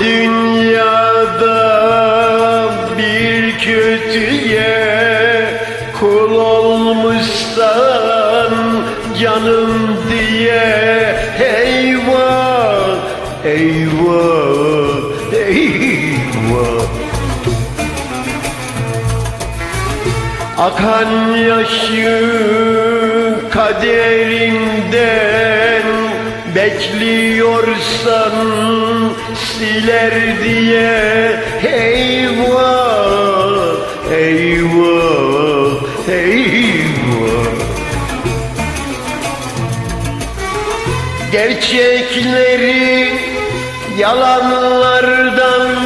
dünyada bir kötüye kul olmuşsan canım diye eyvah eyvah eyvah. Akan yaşı kaderinden bekliyorsan siler diye eyvah eyvah eyvah. Gerçekleri yalanlardan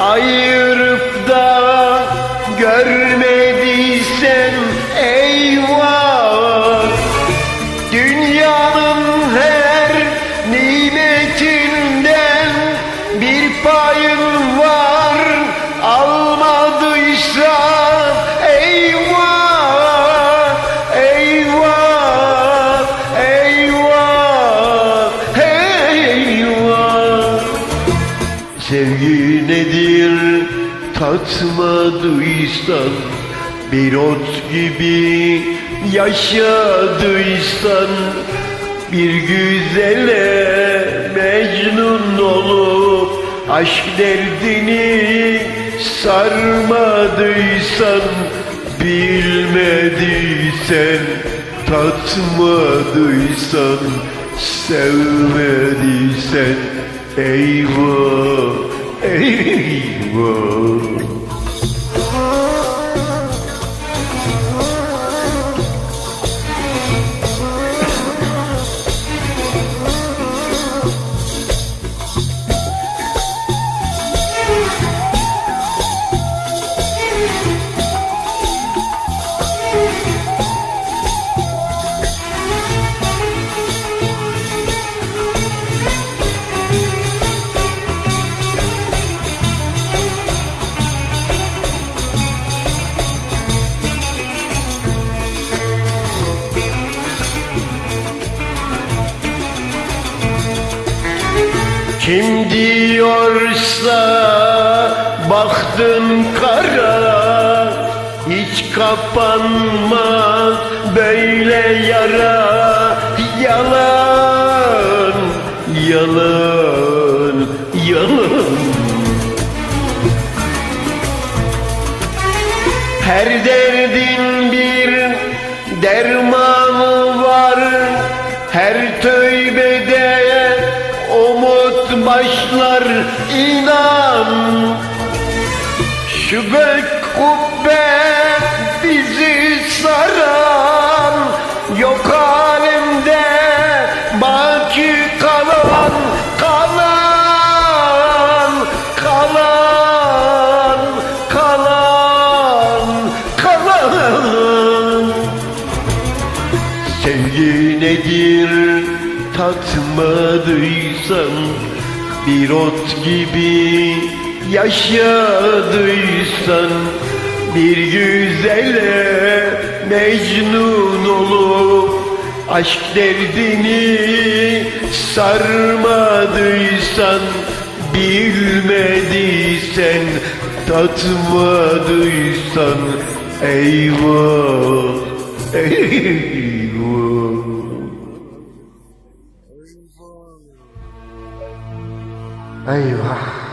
ayırıp da görmediysen payın var almadıysan eyvah eyvah eyvah eyvah. Sevgi nedir? Tatmadıysan Bir ot gibi yaşadıysan Bir güzele mecnun olup Aşk derdini sarmadıysan Bilmediysen tatmadıysan Sevmediysen eyvah eyvah Kim diyorsa baktın kara Hiç kapanmaz böyle yara Yalan, yalan, yalan. Her derdin bir dermanı var Her tövbede başlar inan. Gök kubbe bizi saran Yok halimde baki kalan Kalan, kalan, kalan, kalan. Sevgi nedir tatmadıysan bir ot gibi yaşadıysan Bir güzele mecnun olup Aşk derdini sarmadıysan Bilmediysen, tatmadıysan Eyvah, eyvah. 哎呦啊！